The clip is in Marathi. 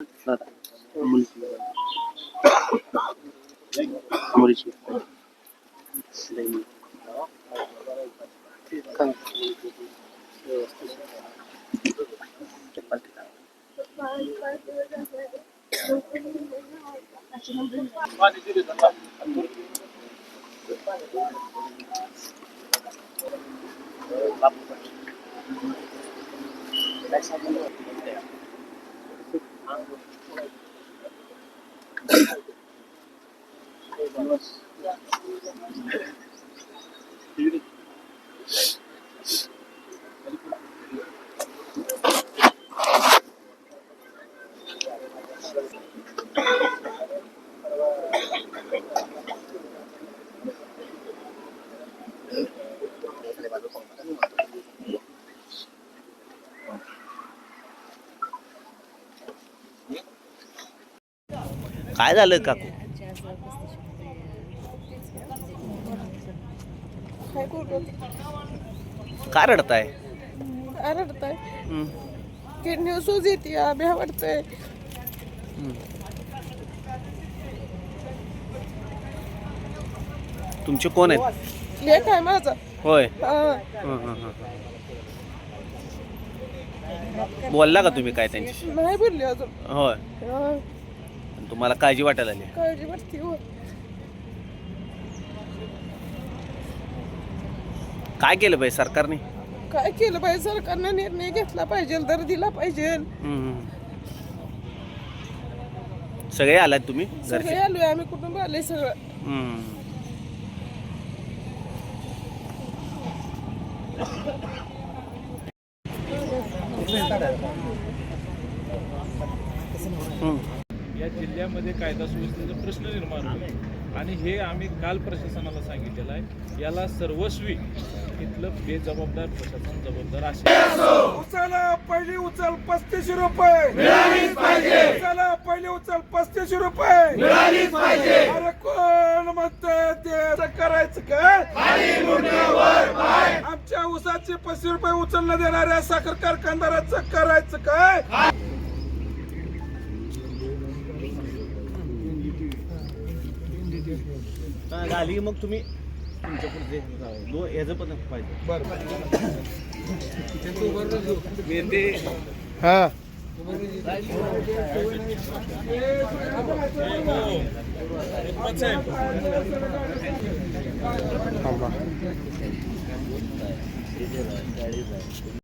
काय झालं काकू काय you काय रडताय? काय रडताय हं. किडनी सूज येते आम्ही वाटतंय तुमचे कोण आहेत? लेख आहे माझा. होय. बोलला का तुम्ही काय त्यांची नाही बोलली अजून. होय. तुम्हाला काळजी वाटायला लागली काळजी वाटते हो. काय केलं पाहिजे सरकारने? काय केलं पाहिजे सरकारनं निर्णय घेतला पाहिजे दर दिला पाहिजे. सगळे आलात तुम्ही सगळे घरचे आलोय आम्ही कुटुंब आले सगळं. हं. हं. या जिल्ह्यामध्ये कायदा सुव्यवस्थेचा प्रश्न निर्माण होतो आणि हे आम्ही काल प्रशासनाला सांगितलेलं आहे. याला सर्वस्वी इथलं बेजबाबदार प्रशासन जबाबदार असेल उचला पहिली उचल पस्तीसशे रुपये. उचला पहिली उचल पस्तीसशे रुपये. अरे कोण म्हणतंय ते करायचं काय? आमच्या उसाचे पस्तीस रुपये उचलणं देणाऱ्या साखर कारखानदाराचं करायचं काय? झाली मग तुम्ही तुमच्या पुढचे दो ह्याचं पण पाहिजे. बरं हा